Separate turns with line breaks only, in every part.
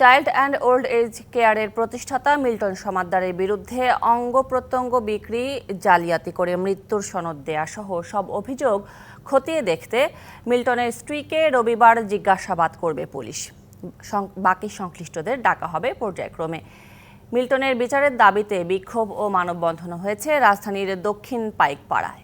Child and old age কেয়ারের প্রতিষ্ঠাতা Milton সমাদ্দারের বিরুদ্ধে অঙ্গ প্রত্যঙ্গ বিক্রি, জালিয়াতি করে মৃত্যুর সনদ দেয়া সহ সব অভিযোগ খতিয়ে দেখতে মিল্টনের স্ত্রীকে রবিবার জিজ্ঞাসাবাদ করবে পুলিশ। বাকি সংশ্লিষ্টদের ডাকা হবে পর্যায়ক্রমে। মিল্টনের বিচারের দাবিতে বিক্ষোভ ও মানববন্ধন হয়েছে রাজধানীর দক্ষিণ পাইকপাড়ায়।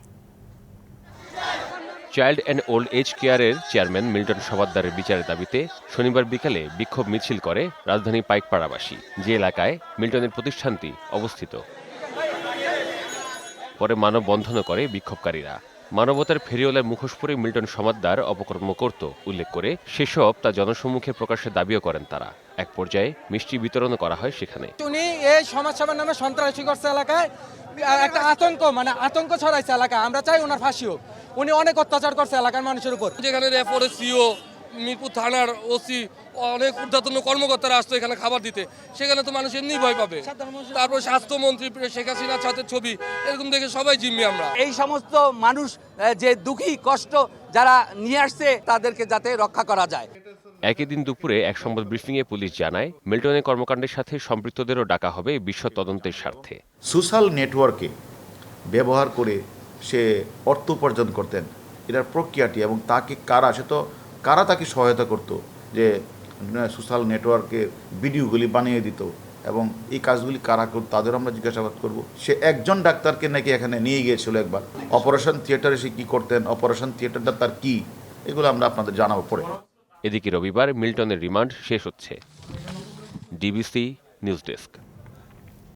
চাইল্ড অ্যান্ড ওল্ড এজ কেয়ারের চেয়ারম্যান মিল্টন সবাদ্দারের বিচারের দাবিতে শনিবার বিকালে বিক্ষোভ মিছিল করে রাজধানী পাইকপাড়াবাসী, যে এলাকায় মিল্টনের প্রতিষ্ঠানটি অবস্থিত। পরে মানববন্ধনও করে বিক্ষোভকারীরা। মানবতার ফেরিওয়ালার মুখোশ পরে মিল্টন সমাদ্দার অপকর্ম করত, উল্লেখ করে সেসব তা জনসম্মুখে প্রকাশের দাবিও করেন তারা। এক পর্যায়ে মিষ্টি বিতরণও করা হয় সেখানে।
উনি এই সমাজসেবার নামে সন্ত্রাসী করছে এলাকায়, একটা আতঙ্ক মানে আতঙ্ক ছড়াইছে এলাকায়। আমরা চাই ওনার ফাঁসি হোক। উনি অনেক অত্যাচার করছে এলাকার মানুষের উপর।
যেখানে রেফরে সিও মিরপুর থানার ওসি অনেক ঊর্ধ্বতন কর্মকর্তারা আসতো এখানে খাবার দিতে। সেখানে তো মানুষ এমনি ভয় পাবে। তারপর স্বাস্থ্যমন্ত্রী শেখ হাসিনার সাথে ছবি এরকম দেখে সবাই জিম্মি আমরা।
এই সমস্ত মানুষ যে দুঃখী কষ্ট যারা নিয়ে আসছে তাদেরকে যাতে রক্ষা করা যায়।
একই দিন দুপুরে এক সংবাদ ব্রিফিংয়ে পুলিশ জানায় মিল্টনের কর্মকাণ্ডের সাথে সম্পৃক্তদেরও ডাকা হবে বিশ্ব তদন্তের স্বার্থে।
সোশ্যাল নেটওয়ার্কে ব্যবহার করে সে অর্থ উপার্জন করতেন। এটার প্রক্রিয়াটি এবং তাকে কারা, সে তো কারা তাকে সহায়তা করত যে সোশ্যাল নেটওয়ার্কে ভিডিওগুলি বানিয়ে দিত এবং এই কাজগুলি কারা করত, তাদেরও আমরা জিজ্ঞাসাবাদ করব। সে একজন ডাক্তারকে নাকি এখানে নিয়ে গিয়েছিল একবার। অপারেশন থিয়েটারে সে কী করতেন, অপারেশন থিয়েটারটা তার কী, এগুলো আমরা আপনাদের জানাব পরে।
এদিকে রবিবার মিল্টনের রিমান্ড শেষ হচ্ছে। DBC news desk.